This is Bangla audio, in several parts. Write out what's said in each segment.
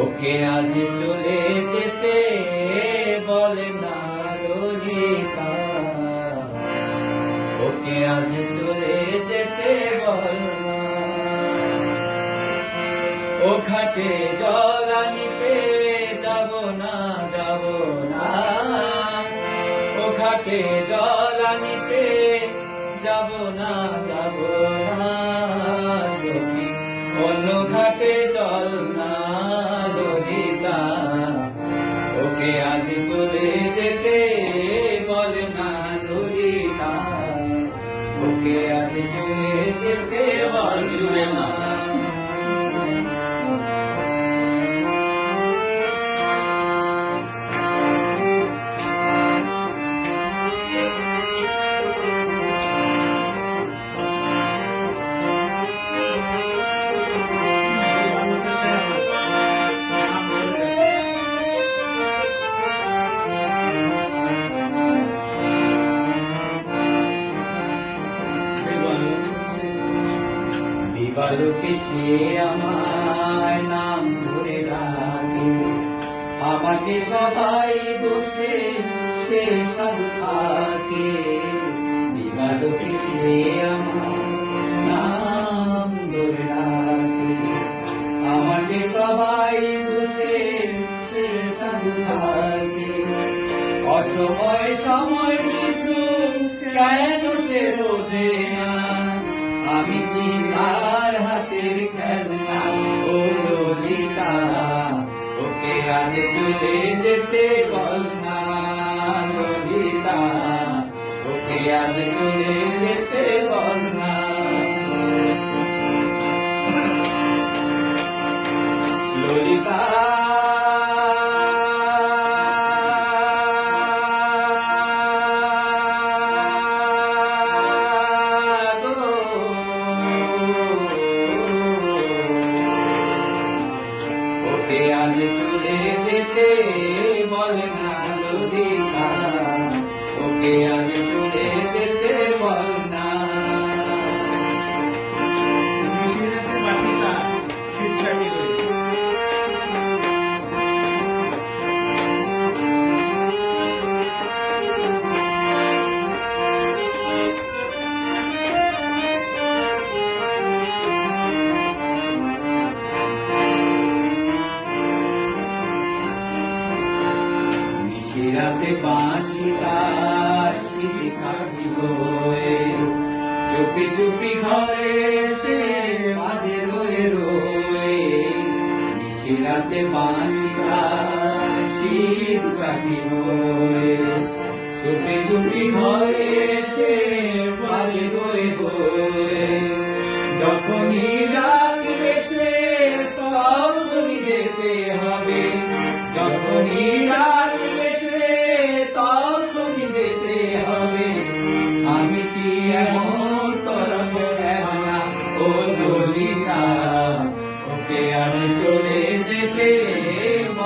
ওকে আজ চলে যেতে বলে না ললিতা ওকে আজ চলে ও ঘাটে জল আনিতে যাব না যাব না। ও ঘাটে জল আনিতে যাব না যাব না। অন্য ঘাটে জল না ওকে আজ চলে যেতে বলে না ওকে আজ চলে যেতে বলে না। বিবালকে সে আমার নাম ধরে ডাকে। আমাকে সবাই দোষে সে সাধু থাকে। বিবালকে সে আমার নাম ধরে ডাকে। আমাকে সবাই দোষে সে সাধু থাকে। অসময় সময় কিছু কেন সে বোঝে না। আমি কি তার হাতের খেলনা, ও ললিতা, ওকে আজ চলে যেতে বল না ওকে আজ চলে যেতে বল আজ চলে বলে না ললিতা ওকে আজ চলে যেতে বল নিশিরাতে বাঁশি বাঁশি কাটি হয়ে চুপি চুপি ঘরে সে বাজে রয়ে রয়ে। নিশিরাতে বাঁশি বাঁশি শীত কাটি হয়ে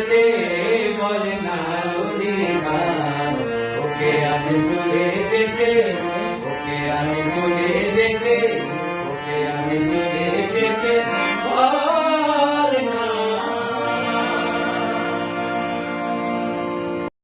যেতে বলে না ওকে আগে চলে যেতে ওকে আগে চলে যেতে ওকে আগে চলে